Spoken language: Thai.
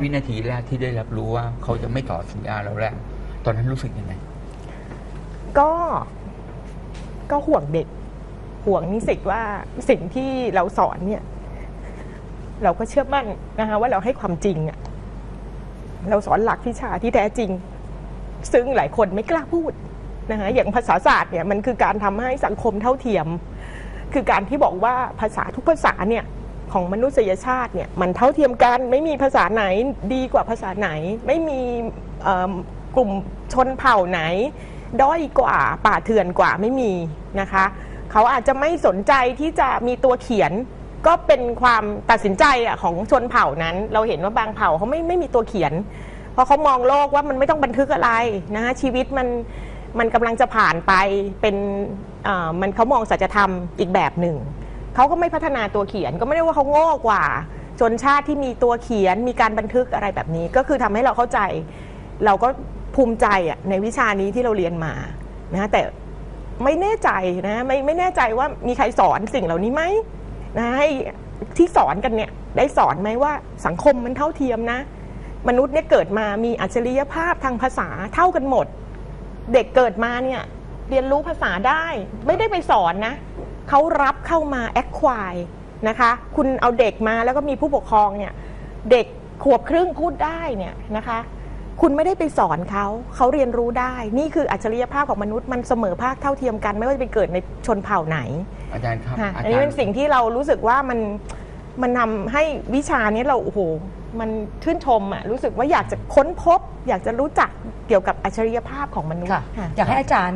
วินาทีแรกที่ได้รับรู้ว่าเขาจะไม่ต่อสัญญาเราแล้ว ตอนนั้นรู้สึกยังไง ก็ก็ห่วงเด็ก ห่วงนิสิตว่าสิ่งที่เราสอนเนี่ย เราก็เชื่อมั่นนะคะว่าเราให้ความจริงอะเราสอนหลักวิชาที่แท้จริง ซึ่งหลายคนไม่กล้าพูดนะคะอย่างภาษาศาสตร์เนี่ยมันคือการทำให้สังคมเท่าเทียม คือการที่บอกว่าภาษาทุกภาษาเนี่ย ของมนุษยชาติเนี่ยมันเท่าเทียมกัน ไม่มีภาษาไหนดีกว่าภาษาไหน ไม่มีกลุ่มชนเผ่าไหน ด้อยกว่าป่าเถื่อนกว่าไม่มีนะคะ เขาอาจจะไม่สนใจที่จะมีตัวเขียนก็เป็นความตัดสินใจอะของชนเผ่านั้น เราเห็นว่าบางเผ่าเขาไม่ไม่มีตัวเขียน เพราะเขามองโลกว่ามันไม่ต้องบันทึกอะไรนะคะชีวิตมันมันกำลังจะผ่านไปเป็นมันเขามองสัจธรรมอีกแบบหนึ่ง เขาก็ไม่พัฒนาตัวเขียนก็ไม่ได้ว่าเขาโง่กว่า ชนชาติที่มีตัวเขียนมีการบันทึกอะไรแบบนี้ ก็คือทำให้เราเข้าใจ เราก็ภูมิใจอะในวิชานี้ที่เราเรียนมานะแต่ไม่แน่ใจนะไม่ไม่แน่ใจว่ามีใครสอนสิ่งเหล่านี้ไหมนะให้ที่สอนกันเนี่ยได้สอนไหมว่าสังคมมันเท่าเทียมนะ มนุษย์เนี่ยเกิดมามีอัจฉริยภาพทางภาษาเท่ากันหมด เด็กเกิดมาเนี่ยเรียนรู้ภาษาได้ ไม่ได้ไปสอนนะ เขารับเข้ามาแอคควายนะคะ คุณเอาเด็กมาแล้วก็มีผู้ปกครองเนี่ย เด็กขวบครึ่งพูดได้เนี่ยนะคะ คุณไม่ได้ไปสอนเขา เขาเรียนรู้ได้ นี่คืออัจฉริยภาพของมนุษย์มันเสมอภาคเท่าเทียมกัน ไม่ว่าจะไปเกิดในชนเผ่าไหน อาจารย์ครับค่ะอาอันจานี้รเป็นย์สิ่งที่เรารู้สึกว่ามันมันทำให้วิชานี้เราโอ้โหมันชื่นชมอะรู้สึกว่าอยากจะค้นพบ อยากจะรู้จักเกี่ยวกับอัจฉริยภาพของมนุษย์ค่ะค่ะอยากให้อาจารย์